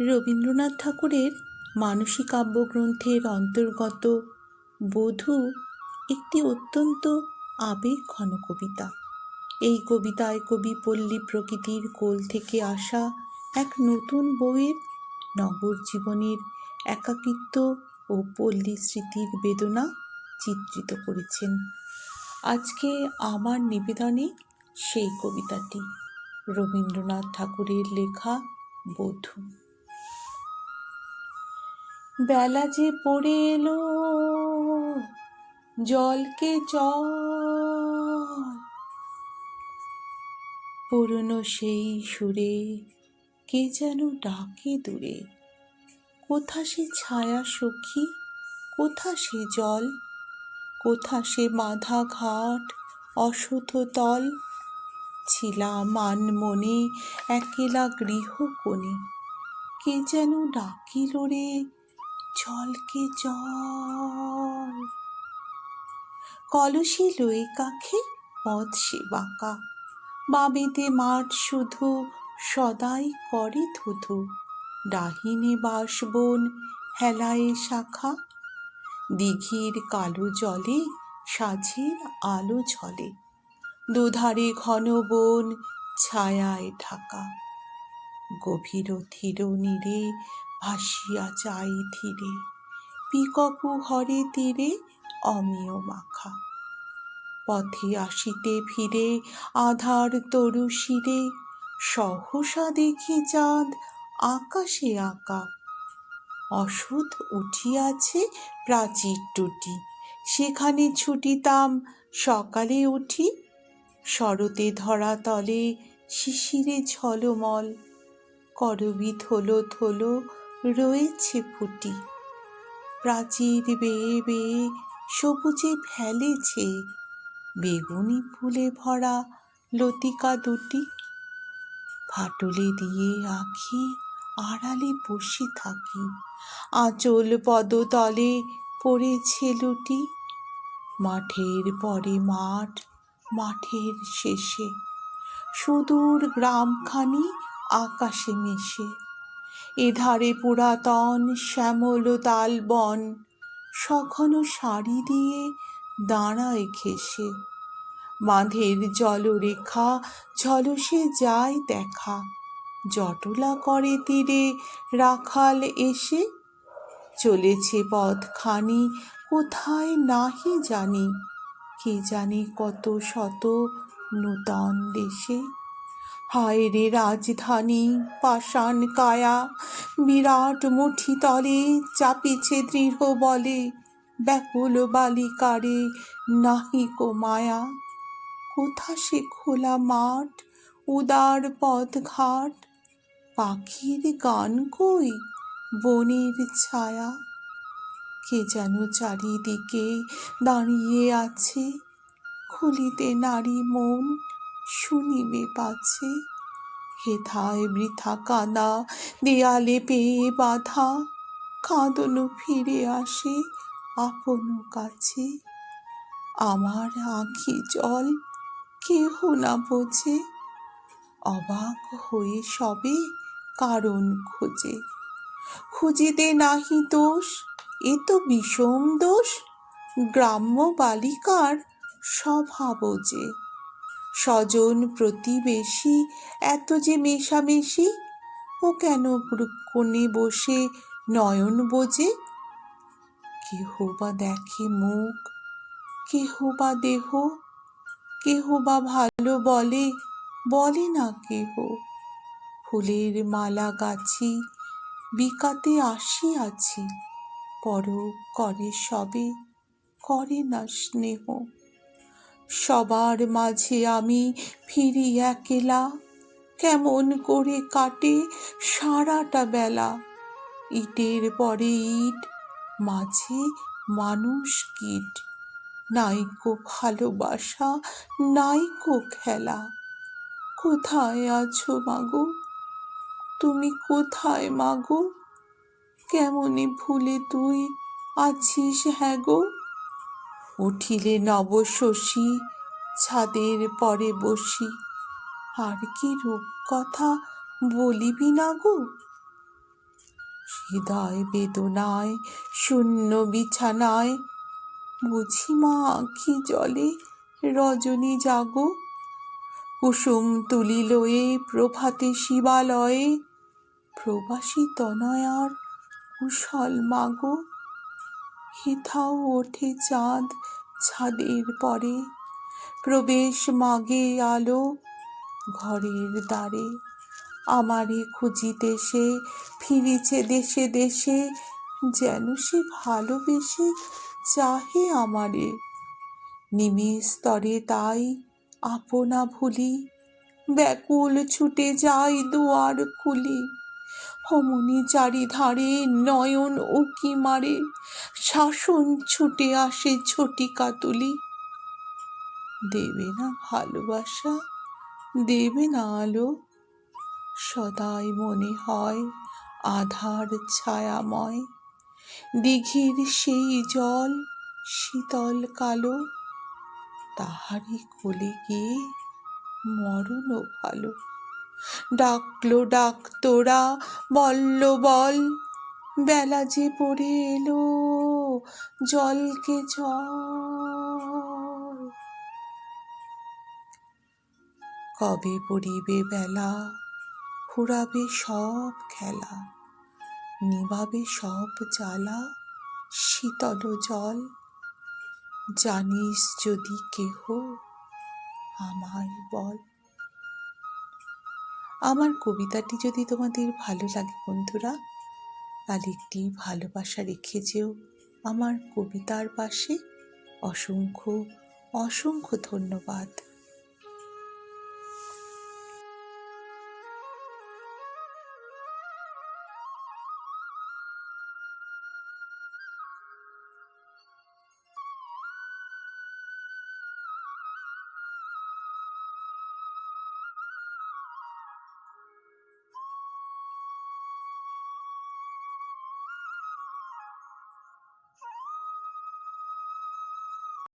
রবীন্দ্রনাথ ঠাকুরের মানসী কাব্যগ্রন্থের অন্তর্গত বধূ একটি অত্যন্ত আবেগ ঘন কবিতা। এই কবিতায় কবি পল্লী প্রকৃতির কোল থেকে আসা এক নতুন বইয়ের নগর জীবনের একাকিত্ব ও পল্লী স্মৃতির বেদনা চিত্রিত করেছেন। আজকে আমার নিবেদনে সেই কবিতাটি, রবীন্দ্রনাথ ঠাকুরের লেখা বধূ। বেলা যে পড়ে এলো, জলকে চল পুরনো সেই সুরে কে যেন ডাকে দূরে। কোথা সে ছায়া সখী, কোথা সে জল, কোথা সে মাধা ঘাট অশথ তল। ছিলাম মান মনে একেলা গৃহ কোণে কে যেন ডাকিল রে জলকে জল? কলসি লই কাখে পথ সে বাঁকা। বাবিতে মাঠ শুধু, সদাই করে থুথু ডাহিনে বাসবন হেলায় শাখা। দিঘির কালো জলে, সাঝের আলো ঝলে। দুধারে ঘন বন, ছায়ায় ঢাকা। গভীর ধীর নীরে ভাসিয়া যাই ধীরে পিককু হরে তীরে অমিয় মাখা। পথে আসিতে ফিরে আধার তরু শিরে, সহসা দেখি চাঁদ আকাশে আঁকা। অসুধ উঠিয়াছে প্রাচীর টুটি, সেখানে ছুটিতাম, সকালে উঠি শরতে ধরা তলে শিশিরে ঝলমল করবি থলো থলো রয়েছে ফুটি। প্রাচীর বেয়ে বেয়ে সবুজে ফেলেছে বেগুনি ফুলে ভরা লতিকা দুটি। ফাটলে দিয়ে আঁখি আড়ালে বসে থাকি। আঁচল পদতলে পড়েছে লুটি। মাঠের পরে মাঠ, মাঠের শেষে। সুদূর গ্রামখানি আকাশে মিশে। এধারে পুরাতন শ্যামল তাল বন, সঘন সারি দিয়ে দাঁড়ায় ঘেসে বাঁধের জলরেখা, ঝলসে যায় দেখা। জটলা করে তীরে রাখাল এসে, চলেছে পথখানি, কোথায় নাহি জানি। কে জানে কত শত নূতন দেশে। হায় রে রাজধানী, পাষাণ কায়া, বিরাট মুঠি তলে চাপিছে দৃঢ় বলে, ব্যাকুল বালিকারে নাহি কো মায়া। কোথা সে খোলা মাঠ, উদার পথ ঘাট পাখির গান কই বনের ছায়া? কে যেন চারিদিকে দাঁড়িয়ে আছে, খুলিতে নারী মন। শুনিবে পাছে। হেথায় বৃথা কাদা দেয়ালে পেয়ে বাধা। কাঁদনো ফিরে আসে আপন কাছে। আমার আঁখি জল, কেহ না বোঝে। অবাক হয়ে সবে কারণ খোঁজে। খুঁজিতে নাহি দোষ, এ তো বিষম দোষ। গ্রাম্য বালিকার স্বভাব যে। স্বজন প্রতিবেশী এত যে মেশামেশি, ও কেন কোণে বসে নয়ন বোঝে? কেহ বা দেখে মুখ, কেহ বা দেহ, কেহ বা ভালো বলে বলে না কেহ। ফুলের মালা গাছি বিকাতে আসিয়াছি পর করে সবে, করে না স্নেহ। সবার মাঝে আমি ফিরি একেলা। কেমন করে কাটে সারাটা বেলা। ইটের পরে ইট, মাঝে মানুষ কীট। নাইকো ভালোবাসা নাইকো খেলা। কোথায় আছো মাগো? তুমি কোথায় মাগো? কেমনে ভুলে তুই আছিস হ্যাঁ গো? উঠিলে নবশশী ছাদের পরে বসি। আর কি রূপ কথা বলিবি না গো? হৃদয় বেদনায়, শূন্য বিছানায়, বুঝি মা আঁখি জলে রজনী জাগো? কুসুম তুলি লয়ে প্রভাতে শিবালয়ে, প্রবাসী তনয়ার কুশল মাগো। হেথাও ওঠে চাঁদ ছাদের পরে। প্রবেশ মাগে আলো ঘরের দ্বারে। আমারে খুঁজিতে সে ফিরিছে দেশে দেশে, যেন সে ভালোবেসে চাহে আমারে। নিমিষ স্তরে তাই আপনা ভুলি, ব্যাকুল ছুটে যাই দুয়ার খুলি। হমনি চারিধারে নয়ন উকি মারে, শাসন ছুটে আসে ঝটিকা তুলি দেবে না ভালোবাসা, দেবে না আলো, সদাই মনে হয় আধার ছায়াময়। দিঘির সেই জল, শীতল কালো তাহারি কোলে গিয়ে মরণ ভালো। ডাকলো ডাক তোরা বল্ল, বল। বেলা যে পড়ে এলো, জলকে জল। কবে পড়িবে বেলা? ফুরাবে সব খেলা নিবাবে সব জ্বালা, শীতল জল। জানিস যদি কেহ আমায় বল। আমার কবিতাটি যদি তোমাদের ভালো লাগে বন্ধুরা, তাহলে একটি ভালোবাসা রেখে যেও আমার কবিতার পাশে। অসংখ্য অসংখ্য ধন্যবাদ।